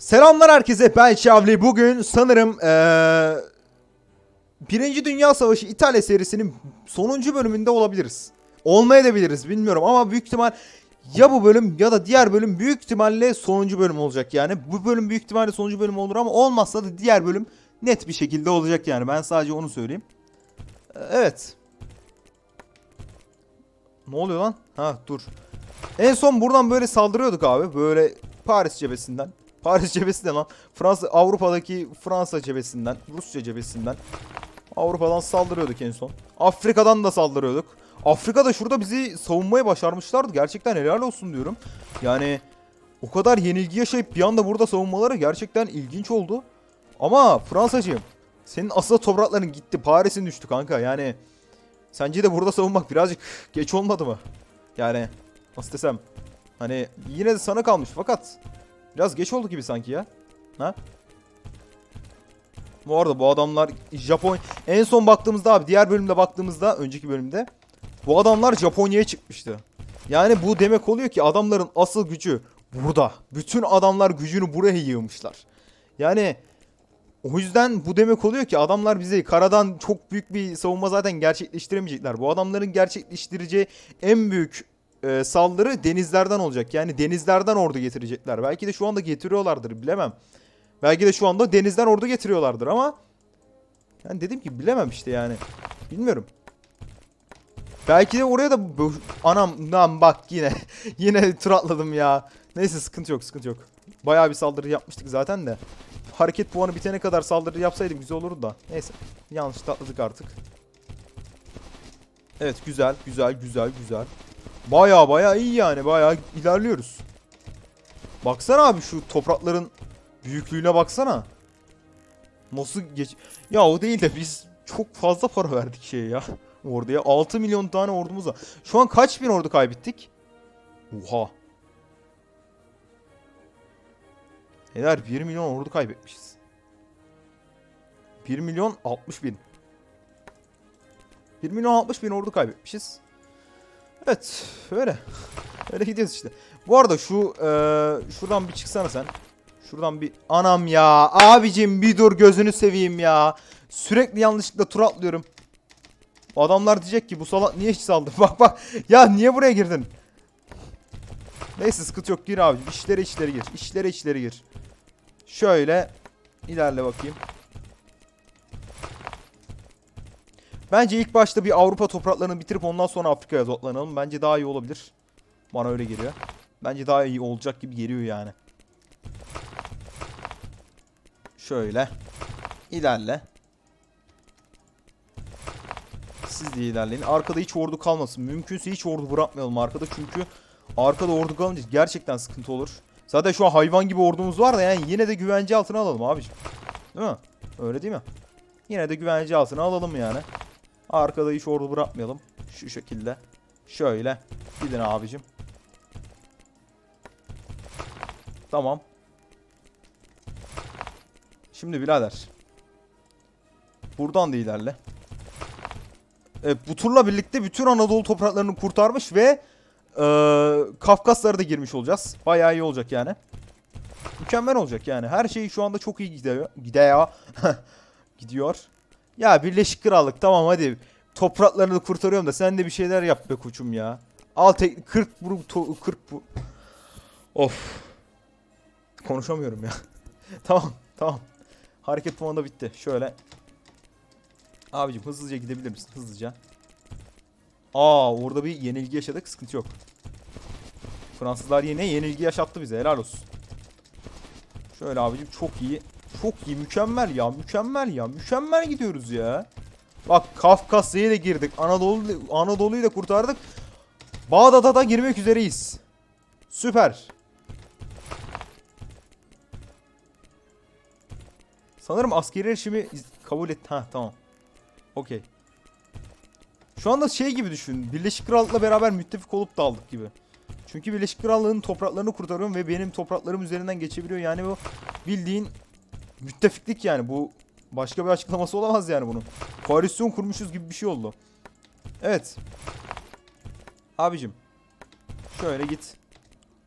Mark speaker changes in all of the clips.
Speaker 1: Selamlar herkese ben Şavli. Bugün sanırım eee Birinci Dünya Savaşı İtalya serisinin sonuncu bölümünde olabiliriz. Olmayabiliriz bilmiyorum ama büyük ihtimal ya bu bölüm ya da diğer bölüm büyük ihtimalle sonuncu bölüm olacak yani. Bu bölüm büyük ihtimalle sonuncu bölüm olur ama olmazsa da diğer bölüm net bir şekilde olacak yani. Ben sadece onu söyleyeyim. Evet. Ne oluyor lan? Ha dur. En son buradan böyle saldırıyorduk abi. Böyle Paris cephesinden. Paris cephesinden lan. Fransa Avrupa'daki Fransa cephesinden, Rusya cephesinden. Avrupa'dan saldırıyorduk en son. Afrika'dan da saldırıyorduk. Afrika'da şurada bizi savunmayı başarmışlardı. Gerçekten helal olsun diyorum. Yani o kadar yenilgi yaşayıp bir anda burada savunmaları gerçekten ilginç oldu. Ama Fransacığım senin asıl toprakların gitti. Paris'in düştü kanka. Yani sence de burada savunmak birazcık geç olmadı mı? Yani nasıl desem. Hani yine de sana kalmış fakat biraz geç oldu gibi sanki ya. Ha? Bu arada bu adamlar Japon en son baktığımızda abi diğer bölümde baktığımızda önceki bölümde bu adamlar Japonya'ya çıkmıştı. Yani bu demek oluyor ki adamların asıl gücü burada. Bütün adamlar gücünü buraya yığmışlar. Yani o yüzden bu demek oluyor ki adamlar bize karadan çok büyük bir savunma zaten gerçekleştiremeyecekler. Bu adamların gerçekleştireceği en büyük e, saldırı denizlerden olacak. Yani denizlerden ordu getirecekler. Belki de şu anda getiriyorlardır bilemem. Belki de şu anda denizden ordu getiriyorlardır ama yani dedim ki bilemem işte yani. Bilmiyorum. Belki de oraya da anam lan bak yine yine tur atladım ya. Neyse sıkıntı yok sıkıntı yok. Bayağı bir saldırı yapmıştık zaten de. Hareket puanı bitene kadar saldırı yapsaydım güzel olurdu da. Neyse yanlış atladık artık. Evet güzel güzel güzel güzel. Baya baya iyi yani baya ilerliyoruz. Baksana abi şu toprakların büyüklüğüne baksana. Nasıl geç... Ya o değil de biz çok fazla para verdik şeye ya. Orduya 6 milyon tane ordumuz var. Şu an kaç bin ordu kaybettik? Oha. Neler 1 milyon ordu kaybetmişiz. 1 milyon 60 bin. 1 milyon 60 bin ordu kaybetmişiz. Evet öyle. öyle gidiyoruz işte. Bu arada şu eee, şuradan bir çıksana sen. Şuradan bir anam ya abicim bir dur gözünü seveyim ya. Sürekli yanlışlıkla tur atlıyorum. Adamlar diyecek ki bu salak niye hiç saldı? Bak bak ya niye buraya girdin? Neyse sıkıntı yok gir abicim. İşlere içleri gir. İşlere içleri gir. Şöyle ilerle bakayım. Bence ilk başta bir Avrupa topraklarını bitirip ondan sonra Afrika'ya toplanalım. Bence daha iyi olabilir. Bana öyle geliyor. Bence daha iyi olacak gibi geliyor yani. Şöyle. İlerle. Siz de ilerleyin. Arkada hiç ordu kalmasın. Mümkünse hiç ordu bırakmayalım arkada. Çünkü arkada ordu kalınca gerçekten sıkıntı olur. Zaten şu an hayvan gibi ordumuz var da yani yine de güvence altına alalım abiciğim. Değil mi? Öyle değil mi? Yine de güvence altına alalım yani. Arkada hiç ordu bırakmayalım. Şu şekilde. Şöyle. Gidin abicim. Tamam. Şimdi birader. Buradan da ilerle. Evet, bu turla birlikte bütün Anadolu topraklarını kurtarmış ve e, Kafkaslara da girmiş olacağız. Bayağı iyi olacak yani. Mükemmel olacak yani. Her şey şu anda çok iyi gidiyor. Gidiyor. Gidiyor. Ya Birleşik Krallık tamam hadi. Topraklarını kurtarıyorum da sen de bir şeyler yap be koçum ya. Al tek 40 bu 40 bu. Of. Konuşamıyorum ya. tamam tamam. Hareket puanı da bitti. Şöyle. Abicim hızlıca gidebilir misin? Hızlıca. Aa orada bir yenilgi yaşadık. Sıkıntı yok. Fransızlar yine yenilgi yaşattı bize. Helal olsun. Şöyle abicim çok iyi. Çok iyi. Mükemmel ya. Mükemmel ya. Mükemmel gidiyoruz ya. Bak Kafkasya'ya da girdik. Anadolu Anadolu'yu da kurtardık. Bağdat'a da girmek üzereyiz. Süper. Sanırım askeri erişimi kabul et. Ha tamam. Okey. Şu anda şey gibi düşün. Birleşik Krallık'la beraber müttefik olup da aldık gibi. Çünkü Birleşik Krallık'ın topraklarını kurtarıyorum ve benim topraklarım üzerinden geçebiliyor. Yani bu bildiğin müttefiklik yani. Bu başka bir açıklaması olamaz yani bunun. Koalisyon kurmuşuz gibi bir şey oldu. Evet. Abicim. Şöyle git.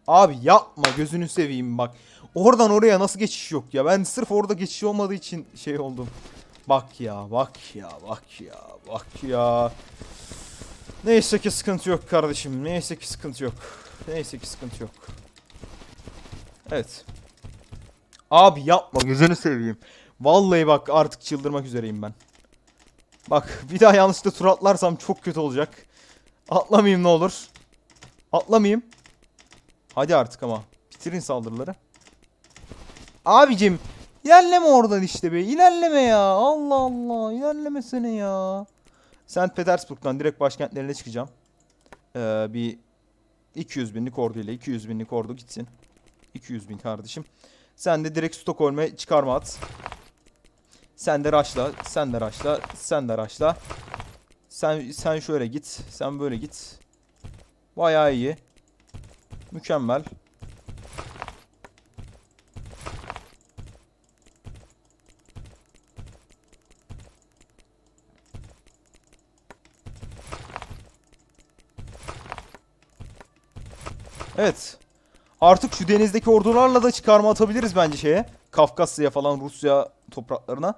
Speaker 1: Abi yapma gözünü seveyim bak. Oradan oraya nasıl geçiş yok ya. Ben sırf orada geçiş olmadığı için şey oldum. Bak ya bak ya bak ya bak ya. Neyse ki sıkıntı yok kardeşim. Neyse ki sıkıntı yok. Neyse ki sıkıntı yok. Evet. Abi yapma gözünü seveyim. Vallahi bak artık çıldırmak üzereyim ben. Bak bir daha yanlışlıkla tur atlarsam çok kötü olacak. Atlamayayım ne olur. Atlamayayım. Hadi artık ama. Bitirin saldırıları. Abicim ilerleme oradan işte be. İlerleme ya. Allah Allah. İlerlemesene ya. St. Petersburg'dan direkt başkentlerine çıkacağım. Ee, bir 200 binlik orduyla 200 binlik ordu gitsin. 200 bin kardeşim. Sen de direkt Stockholm'e çıkarma at. Sen de raşla, sen de raşla, sen de raşla. Sen sen şöyle git, sen böyle git. Bayağı iyi. Mükemmel. Evet. Artık şu denizdeki ordularla da çıkarma atabiliriz bence şeye. Kafkasya falan Rusya topraklarına.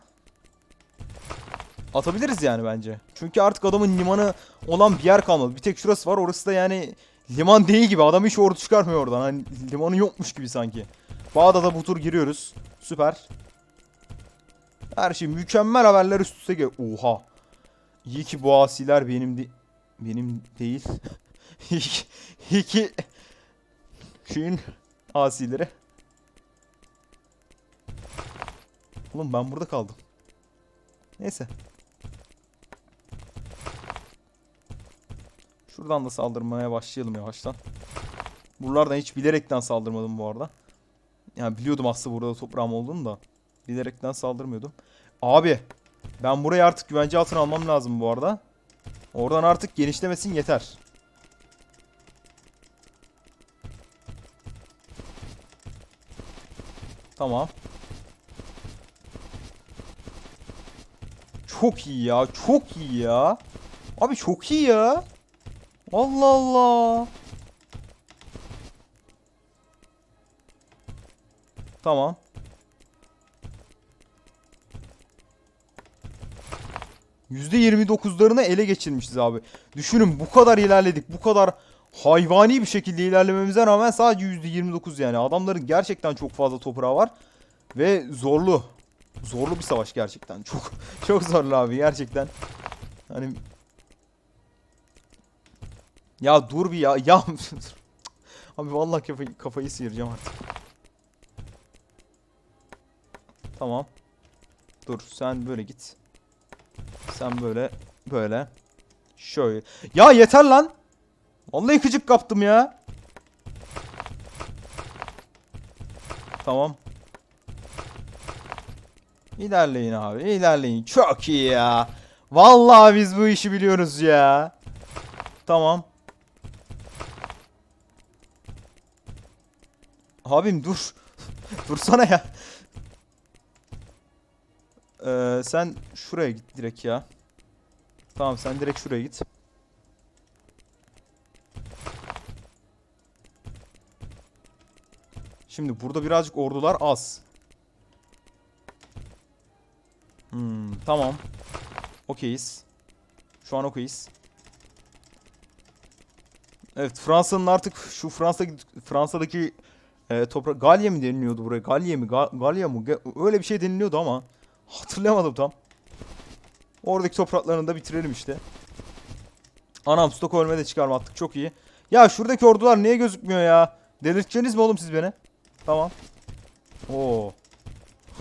Speaker 1: Atabiliriz yani bence. Çünkü artık adamın limanı olan bir yer kalmadı. Bir tek şurası var. Orası da yani liman değil gibi. Adam hiç ordu çıkarmıyor oradan. Hani limanı yokmuş gibi sanki. Bağdat'a bu tur giriyoruz. Süper. Her şey mükemmel haberler üst üste gel. Oha. İyi ki bu asiler benim de benim değil. İki- İki şeyin asileri. Oğlum ben burada kaldım. Neyse. Şuradan da saldırmaya başlayalım yavaştan. Buralardan hiç bilerekten saldırmadım bu arada. Yani biliyordum aslında burada toprağım olduğunu da. Bilerekten saldırmıyordum. Abi. Ben burayı artık güvence altına almam lazım bu arada. Oradan artık genişlemesin yeter. Tamam. Çok iyi ya. Çok iyi ya. Abi çok iyi ya. Allah Allah. Tamam. %29'larını ele geçirmişiz abi. Düşünün bu kadar ilerledik. Bu kadar hayvani bir şekilde ilerlememize rağmen sadece %29 yani. Adamların gerçekten çok fazla toprağı var. Ve zorlu. Zorlu bir savaş gerçekten. Çok çok zorlu abi gerçekten. Hani ya dur bir ya. Ya abi vallahi kafayı, kafayı sıyıracağım artık. Tamam. Dur sen böyle git. Sen böyle böyle. Şöyle. Ya yeter lan. Vallahi gıcık kaptım ya. Tamam. İlerleyin abi. ilerleyin. Çok iyi ya. Vallahi biz bu işi biliyoruz ya. Tamam. Abim dur. Dursana ya. Ee, sen şuraya git direkt ya. Tamam sen direkt şuraya git. Şimdi burada birazcık ordular az. Hmm, tamam. Okeyiz. Şu an okeyiz. Evet Fransa'nın artık şu Fransa Fransa'daki e, toprak Galya mı deniliyordu buraya? Galya mı? Ga- Galya mı? Öyle bir şey deniliyordu ama hatırlayamadım tam. Oradaki topraklarını da bitirelim işte. Anam Stockholm'e de çıkarma. Çok iyi. Ya şuradaki ordular niye gözükmüyor ya? Delirteceğiniz mi oğlum siz beni? Tamam. Oo.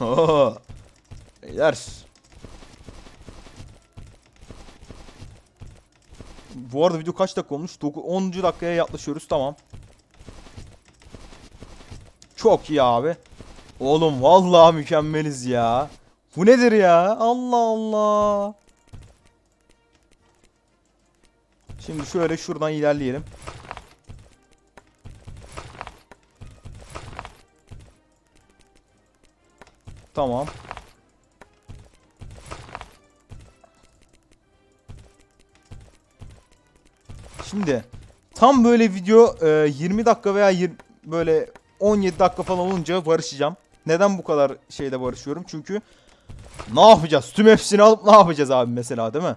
Speaker 1: Oo. Beyler. Bu arada video kaç dakika olmuş? 10. dakikaya yaklaşıyoruz. Tamam. Çok iyi abi. Oğlum vallahi mükemmeliz ya. Bu nedir ya? Allah Allah. Şimdi şöyle şuradan ilerleyelim. Tamam. Şimdi tam böyle video e, 20 dakika veya 20, böyle 17 dakika falan olunca barışacağım. Neden bu kadar şeyde barışıyorum? Çünkü ne yapacağız? Tüm hepsini alıp ne yapacağız abi mesela değil mi?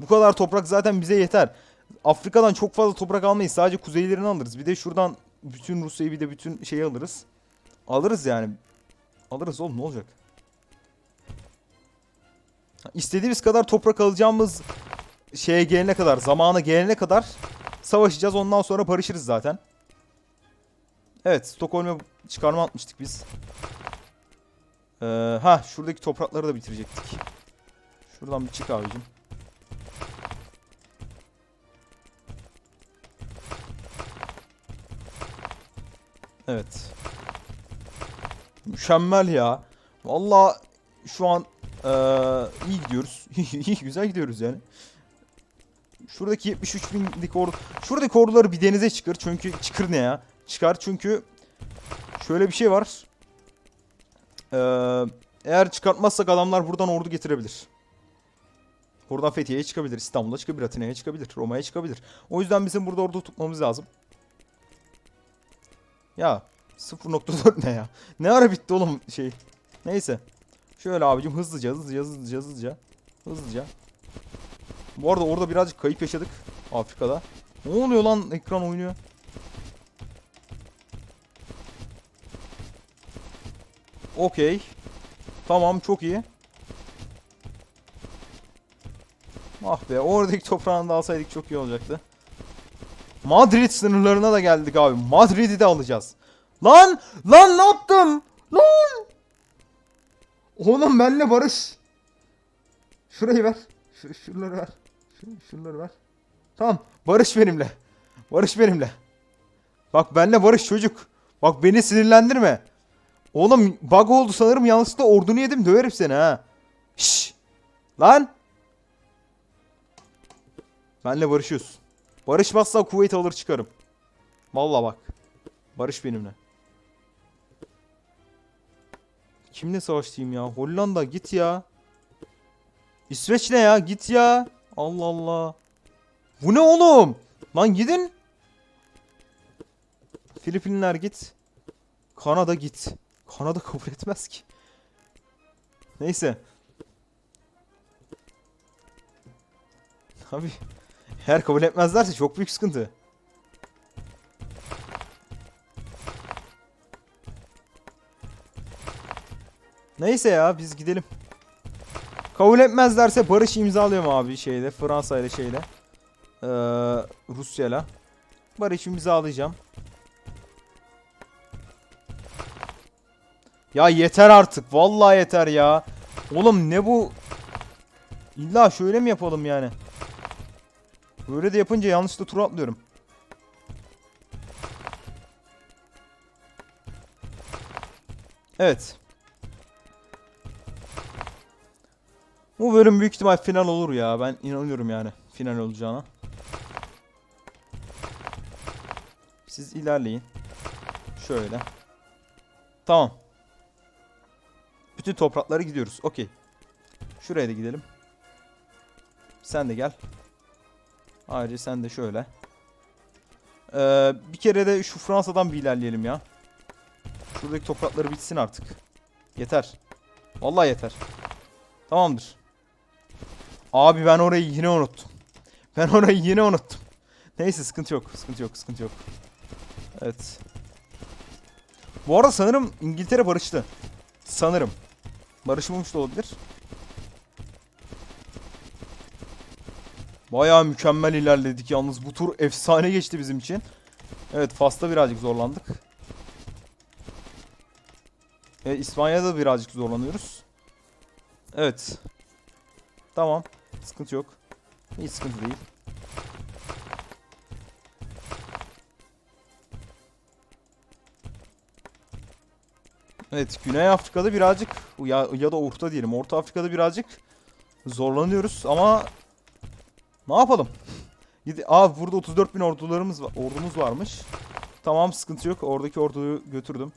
Speaker 1: Bu kadar toprak zaten bize yeter. Afrika'dan çok fazla toprak almayız. Sadece kuzeylerini alırız. Bir de şuradan bütün Rusya'yı bir de bütün şeyi alırız. Alırız yani. Alırız oğlum ne olacak? İstediğimiz kadar toprak alacağımız şeye gelene kadar, zamana gelene kadar savaşacağız. Ondan sonra barışırız zaten. Evet, Stockholm'e çıkarma atmıştık biz. Ee, ha, şuradaki toprakları da bitirecektik. Şuradan bir çık abicim. Evet. Mükemmel ya. Vallahi şu an eee, iyi gidiyoruz. iyi güzel gidiyoruz yani. Şuradaki 73 binlik ordu. Şuradaki orduları bir denize çıkar. Çünkü çıkır ne ya? Çıkar çünkü şöyle bir şey var. Eee, eğer çıkartmazsak adamlar buradan ordu getirebilir. Buradan Fethiye'ye çıkabilir, İstanbul'a çıkabilir, Atina'ya çıkabilir, Roma'ya çıkabilir. O yüzden bizim burada ordu tutmamız lazım. Ya 0.4 ne ya? Ne ara bitti oğlum şey. Neyse. Şöyle abicim hızlıca hızlıca hızlıca hızlıca. Hızlıca. Bu arada orada birazcık kayıp yaşadık. Afrika'da. Ne oluyor lan ekran oynuyor. Okey. Tamam çok iyi. Ah be oradaki toprağını da alsaydık çok iyi olacaktı. Madrid sınırlarına da geldik abi. Madrid'i de alacağız. Lan! Lan ne yaptım? Lan! Oğlum benle barış. Şurayı ver. Şu, şuraları ver. Şu, şuraları ver. Tamam. Barış benimle. Barış benimle. Bak benle barış çocuk. Bak beni sinirlendirme. Oğlum bug oldu sanırım yanlışlıkla ordunu yedim döverim seni ha. Şşş. Lan. Benle barışıyorsun. Barışmazsa kuvvet alır çıkarım. Vallahi bak. Barış benimle. Kimle savaştayım ya? Hollanda git ya. İsveç ne ya? Git ya. Allah Allah. Bu ne oğlum? Lan gidin. Filipinler git. Kanada git. Kanada kabul etmez ki. Neyse. Abi eğer kabul etmezlerse çok büyük sıkıntı. Neyse ya biz gidelim. Kabul etmezlerse barış imzalıyorum abi şeyde Fransa ile şeyle. Ee, Rusya'yla. Barış imzalayacağım. Ya yeter artık. Vallahi yeter ya. Oğlum ne bu? İlla şöyle mi yapalım yani? Böyle de yapınca yanlışlıkla tur atlıyorum. Evet. Bu bölüm büyük ihtimal final olur ya. Ben inanıyorum yani final olacağına. Siz ilerleyin. Şöyle. Tamam. Bütün topraklara gidiyoruz. Okey. Şuraya da gidelim. Sen de gel. Ayrıca sen de şöyle. Ee, bir kere de şu Fransa'dan bir ilerleyelim ya. Şuradaki toprakları bitsin artık. Yeter. Vallahi yeter. Tamamdır. Abi ben orayı yine unuttum. Ben orayı yine unuttum. Neyse sıkıntı yok. Sıkıntı yok. Sıkıntı yok. Evet. Bu arada sanırım İngiltere barıştı. Sanırım. Barışmamış da olabilir. Bayağı mükemmel ilerledik yalnız. Bu tur efsane geçti bizim için. Evet Fas'ta birazcık zorlandık. E, İspanya'da birazcık zorlanıyoruz. Evet. Tamam. Sıkıntı yok. Hiç sıkıntı değil. Evet Güney Afrika'da birazcık ya, ya da Orta diyelim. Orta Afrika'da birazcık zorlanıyoruz ama ne yapalım? Gidi Aa burada 34 bin ordularımız var, ordumuz varmış. Tamam sıkıntı yok. Oradaki orduyu götürdüm.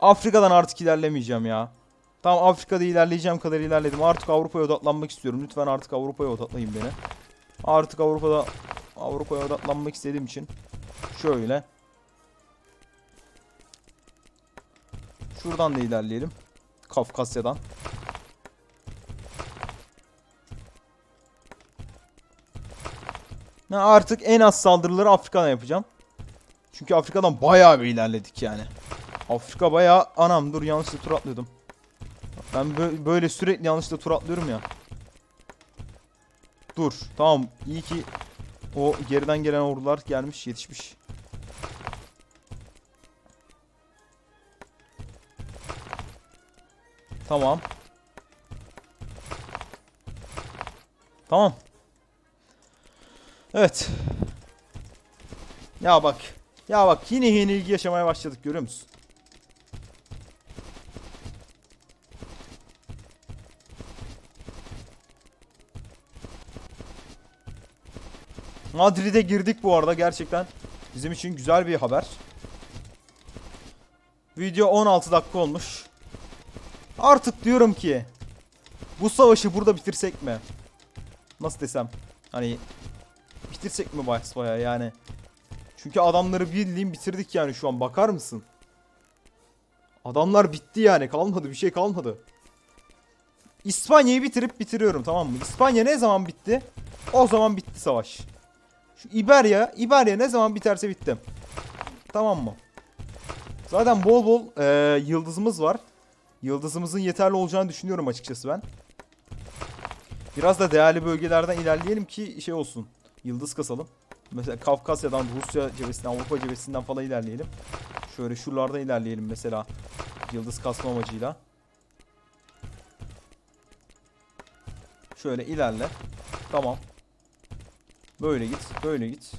Speaker 1: Afrika'dan artık ilerlemeyeceğim ya. Tamam Afrika'da ilerleyeceğim kadar ilerledim. Artık Avrupa'ya odaklanmak istiyorum. Lütfen artık Avrupa'ya odaklayın beni. Artık Avrupa'da Avrupa'ya odaklanmak istediğim için şöyle. Şuradan da ilerleyelim. Kafkasya'dan. Ha, artık en az saldırıları Afrika'dan yapacağım. Çünkü Afrika'dan bayağı bir ilerledik yani. Afrika bayağı anam dur yanlış tur atlıyordum. Ben bö- böyle sürekli yanlışlıkla tur atlıyorum ya. Dur. Tamam. İyi ki o geriden gelen ordular gelmiş yetişmiş. Tamam. Tamam. Evet. Ya bak. Ya bak yine yenilgi yaşamaya başladık görüyor musun? Madrid'e girdik bu arada gerçekten bizim için güzel bir haber. Video 16 dakika olmuş. Artık diyorum ki bu savaşı burada bitirsek mi? Nasıl desem? Hani bitirsek mi baya yani? Çünkü adamları bildiğin bitirdik yani şu an bakar mısın? Adamlar bitti yani kalmadı bir şey kalmadı. İspanya'yı bitirip bitiriyorum tamam mı? İspanya ne zaman bitti? O zaman bitti savaş. Şu İberya, İberya ne zaman biterse bitti. Tamam mı? Zaten bol bol eee, yıldızımız var. Yıldızımızın yeterli olacağını düşünüyorum açıkçası ben. Biraz da değerli bölgelerden ilerleyelim ki şey olsun. Yıldız kasalım. Mesela Kafkasya'dan, Rusya cephesinden, Avrupa cephesinden falan ilerleyelim. Şöyle şuralardan ilerleyelim mesela. Yıldız kasma amacıyla. Şöyle ilerle. Tamam. Böyle git, böyle git.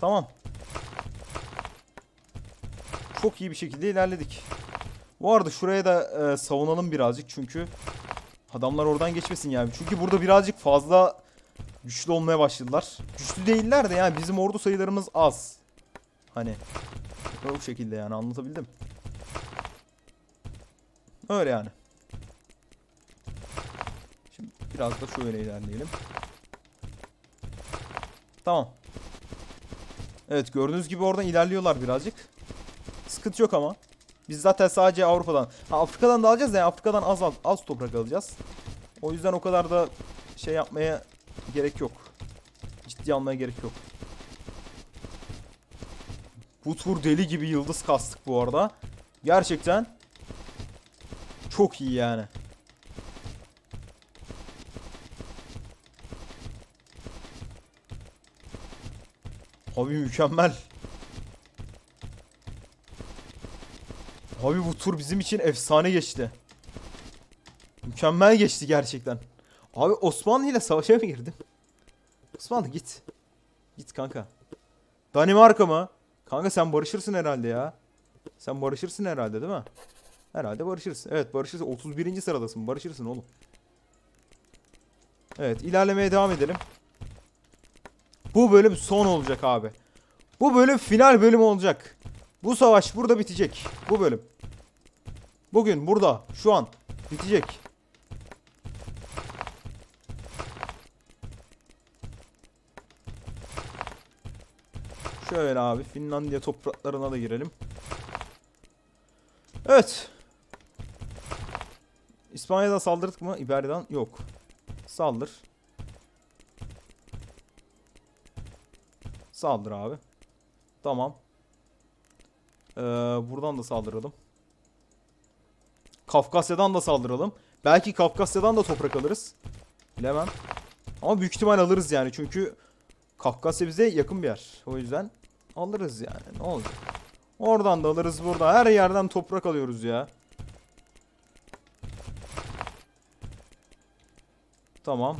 Speaker 1: Tamam. Çok iyi bir şekilde ilerledik. Bu arada şuraya da e, savunalım birazcık çünkü adamlar oradan geçmesin yani. Çünkü burada birazcık fazla güçlü olmaya başladılar. Güçlü değiller de yani bizim ordu sayılarımız az. Hani o şekilde yani anlatabildim. Öyle yani. Şimdi biraz da şöyle ilerleyelim. Tamam. Evet gördüğünüz gibi oradan ilerliyorlar birazcık. Sıkıntı yok ama. Biz zaten sadece Avrupa'dan. Ha, Afrika'dan da alacağız yani Afrika'dan az az, az toprak alacağız. O yüzden o kadar da şey yapmaya gerek yok. Ciddi almaya gerek yok. Bu tur deli gibi yıldız kastık bu arada. Gerçekten çok iyi yani. Abi mükemmel. Abi bu tur bizim için efsane geçti. Mükemmel geçti gerçekten. Abi Osmanlı ile savaşa mı girdim? Osmanlı git. Git kanka. Danimarka mı? Kanka sen barışırsın herhalde ya. Sen barışırsın herhalde değil mi? Herhalde barışırsın. Evet barışırsın. 31. sıradasın. Barışırsın oğlum. Evet ilerlemeye devam edelim. Bu bölüm son olacak abi. Bu bölüm final bölüm olacak. Bu savaş burada bitecek. Bu bölüm. Bugün burada şu an bitecek. Şöyle abi Finlandiya topraklarına da girelim. Evet. İspanya'da saldırdık mı? İberya'dan yok. Saldır. Saldır abi. Tamam. Ee, buradan da saldıralım. Kafkasya'dan da saldıralım. Belki Kafkasya'dan da toprak alırız. Bilemem. Ama büyük ihtimal alırız yani. Çünkü Kafkasya bize yakın bir yer. O yüzden alırız yani. Ne olacak? Oradan da alırız burada. Her yerden toprak alıyoruz ya. Tamam.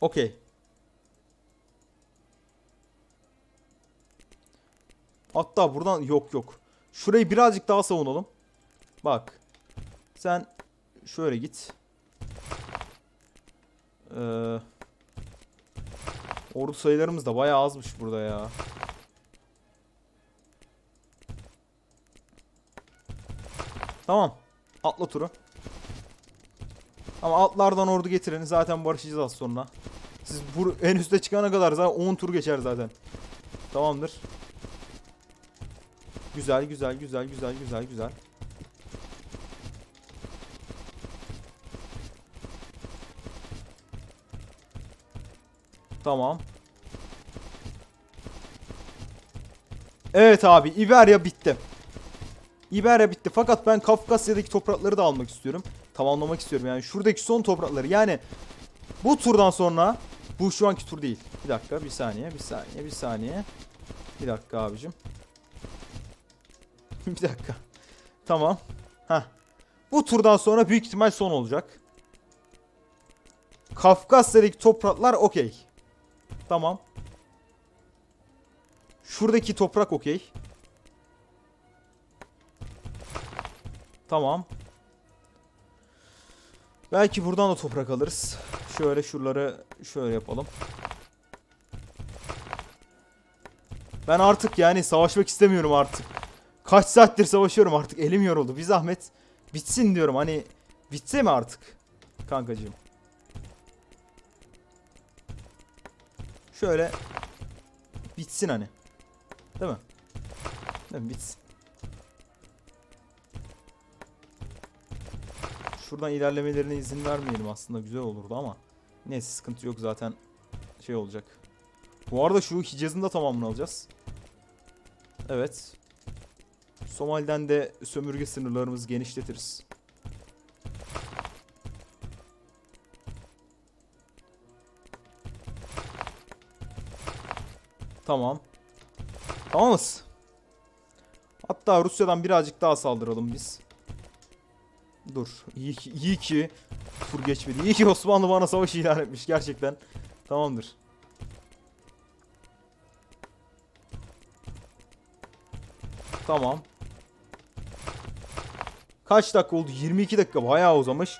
Speaker 1: Okey. Hatta buradan yok yok. Şurayı birazcık daha savunalım. Bak. Sen şöyle git. Ee, ordu sayılarımız da bayağı azmış burada ya. Tamam. Atla turu. Ama altlardan ordu getirin. Zaten barışacağız az sonra. Siz bu en üste çıkana kadar zaten 10 tur geçer zaten. Tamamdır. Güzel güzel güzel güzel güzel güzel. Tamam. Evet abi İberya bitti. İberya bitti fakat ben Kafkasya'daki toprakları da almak istiyorum. Tamamlamak istiyorum yani şuradaki son toprakları yani bu turdan sonra bu şu anki tur değil. Bir dakika bir saniye bir saniye bir saniye. Bir dakika abicim. bir dakika. Tamam. Heh. Bu turdan sonra büyük ihtimal son olacak. Kafkasya'daki topraklar okey. Tamam. Şuradaki toprak okey. Tamam. Belki buradan da toprak alırız. Şöyle şuraları şöyle yapalım. Ben artık yani savaşmak istemiyorum artık. Kaç saattir savaşıyorum artık elim yoruldu. Bir zahmet bitsin diyorum hani bitse mi artık kankacığım. Şöyle bitsin hani. Değil mi? Değil mi? Bitsin. Şuradan ilerlemelerine izin vermeyelim aslında güzel olurdu ama neyse sıkıntı yok zaten şey olacak. Bu arada şu Hicaz'ın da tamamını alacağız. Evet. Somali'den de sömürge sınırlarımızı genişletiriz. Tamam. Tamamız. Hatta Rusya'dan birazcık daha saldıralım biz. Dur. İyi ki, iyi ki tur geçmedi. İyi ki Osmanlı bana savaş ilan etmiş gerçekten. Tamamdır. Tamam. Kaç dakika oldu? 22 dakika bayağı uzamış.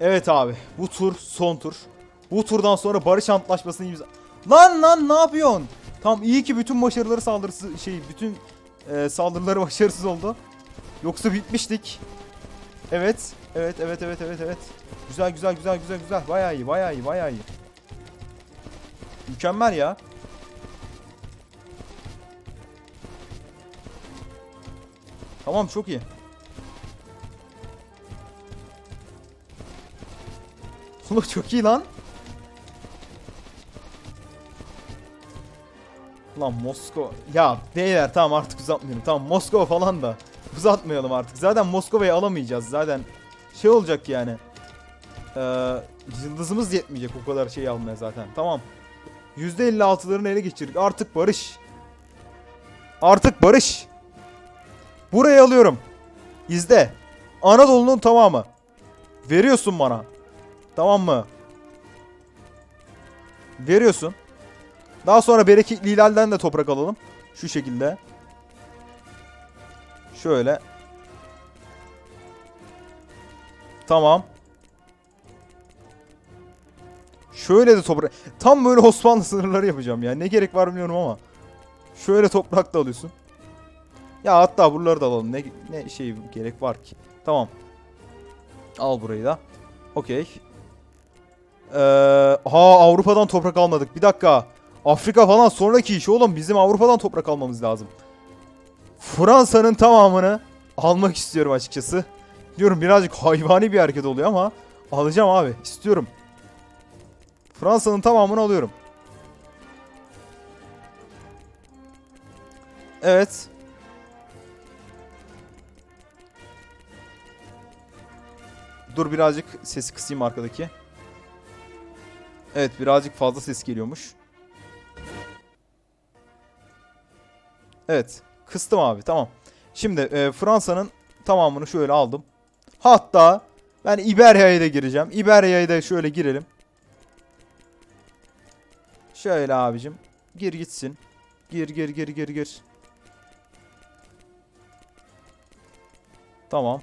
Speaker 1: Evet abi bu tur son tur. Bu turdan sonra barış antlaşmasını imza... Lan lan ne yapıyorsun? Tam iyi ki bütün başarıları saldırısı şey bütün e, saldırıları başarısız oldu. Yoksa bitmiştik. Evet. Evet evet evet evet evet. Güzel güzel güzel güzel güzel. Bayağı iyi bayağı iyi bayağı iyi. Mükemmel ya. Tamam çok iyi. Oğlum çok iyi lan. Lan Moskova. Ya beyler tamam artık uzatmayalım. Tamam Moskova falan da uzatmayalım artık. Zaten Moskova'yı alamayacağız. Zaten şey olacak yani. Ee, yıldızımız yetmeyecek o kadar şey almaya zaten. Tamam. %56'larını ele geçirdik. Artık barış. Artık barış. Burayı alıyorum. İzle. Anadolu'nun tamamı. Veriyorsun bana. Tamam mı? Veriyorsun. Daha sonra bereketli hilalden de toprak alalım. Şu şekilde. Şöyle. Tamam. Şöyle de toprak. Tam böyle Osmanlı sınırları yapacağım ya. Ne gerek var bilmiyorum ama. Şöyle toprak da alıyorsun. Ya hatta buraları da alalım. Ne, ne şey gerek var ki. Tamam. Al burayı da. Okey. Ee, ha Avrupa'dan toprak almadık. Bir dakika. Afrika falan sonraki iş oğlum. Bizim Avrupa'dan toprak almamız lazım. Fransa'nın tamamını almak istiyorum açıkçası. Diyorum birazcık hayvani bir hareket oluyor ama alacağım abi. istiyorum. Fransa'nın tamamını alıyorum. Evet. Dur birazcık sesi kısayım arkadaki. Evet birazcık fazla ses geliyormuş. Evet. Kıstım abi tamam. Şimdi e, Fransa'nın tamamını şöyle aldım. Hatta ben İberya'ya da gireceğim. İberya'ya da şöyle girelim. Şöyle abicim. Gir gitsin. Gir gir gir gir gir. Tamam.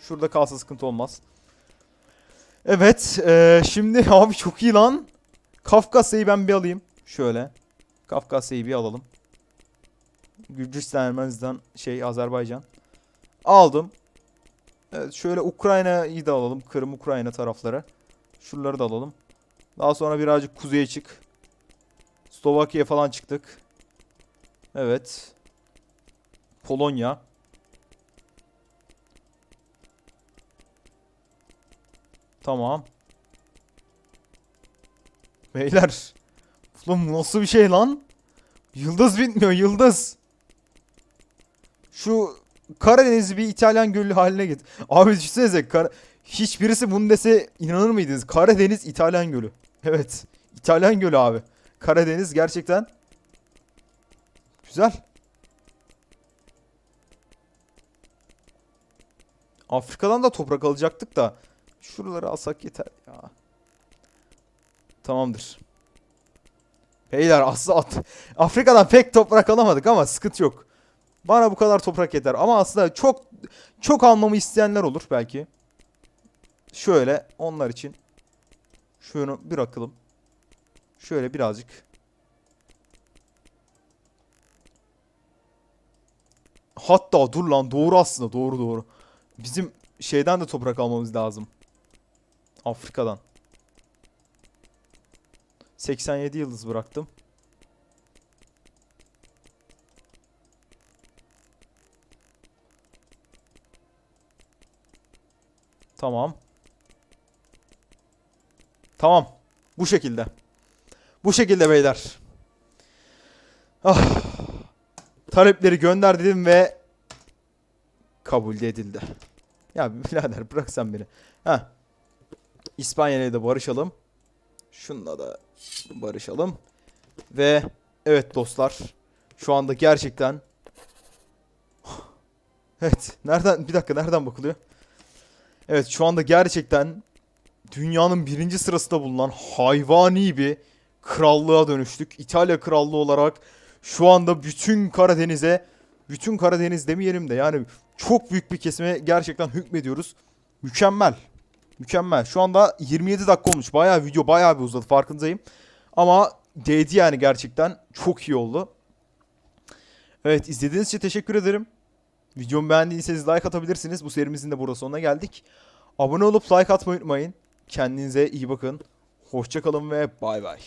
Speaker 1: Şurada kalsa sıkıntı olmaz. Evet. e, şimdi abi çok iyi lan. Kafkasya'yı ben bir alayım. Şöyle. Kafkasya'yı bir alalım. Gürcistan, Ermenistan, şey Azerbaycan. Aldım. Evet şöyle Ukrayna'yı da alalım. Kırım Ukrayna tarafları. Şuraları da alalım. Daha sonra birazcık kuzeye çık. Slovakya falan çıktık. Evet. Polonya. Tamam. Beyler. Bu nasıl bir şey lan? Yıldız bitmiyor yıldız. Şu Karadeniz'i bir İtalyan gölü haline get. Abi düşünsenize Kar hiçbirisi bunu dese inanır mıydınız? Karadeniz İtalyan gölü. Evet. İtalyan gölü abi. Karadeniz gerçekten güzel. Afrika'dan da toprak alacaktık da şuraları alsak yeter ya. Tamamdır. Beyler aslında Afrika'dan pek toprak alamadık ama sıkıntı yok. Bana bu kadar toprak yeter ama aslında çok çok almamı isteyenler olur belki. Şöyle onlar için şunu bırakalım. Şöyle birazcık. Hatta dur lan doğru aslında doğru doğru. Bizim şeyden de toprak almamız lazım. Afrika'dan. 87 yıldız bıraktım. Tamam. Tamam. Bu şekilde. Bu şekilde beyler. Ah. Talepleri gönder dedim ve kabul edildi. Ya birader bırak sen beni. Ha. İspanya'yla da barışalım. Şunla da barışalım. Ve evet dostlar. Şu anda gerçekten Evet. Nereden bir dakika nereden bakılıyor? Evet şu anda gerçekten dünyanın birinci sırasında bulunan hayvani bir krallığa dönüştük. İtalya krallığı olarak şu anda bütün Karadeniz'e bütün Karadeniz demeyelim de yani çok büyük bir kesime gerçekten hükmediyoruz. Mükemmel. Mükemmel. Şu anda 27 dakika olmuş. Bayağı video bayağı bir uzadı farkındayım. Ama değdi yani gerçekten. Çok iyi oldu. Evet izlediğiniz için teşekkür ederim. Videomu beğendiyseniz like atabilirsiniz. Bu serimizin de burada sonuna geldik. Abone olup like atmayı unutmayın. Kendinize iyi bakın. Hoşçakalın ve bay bay.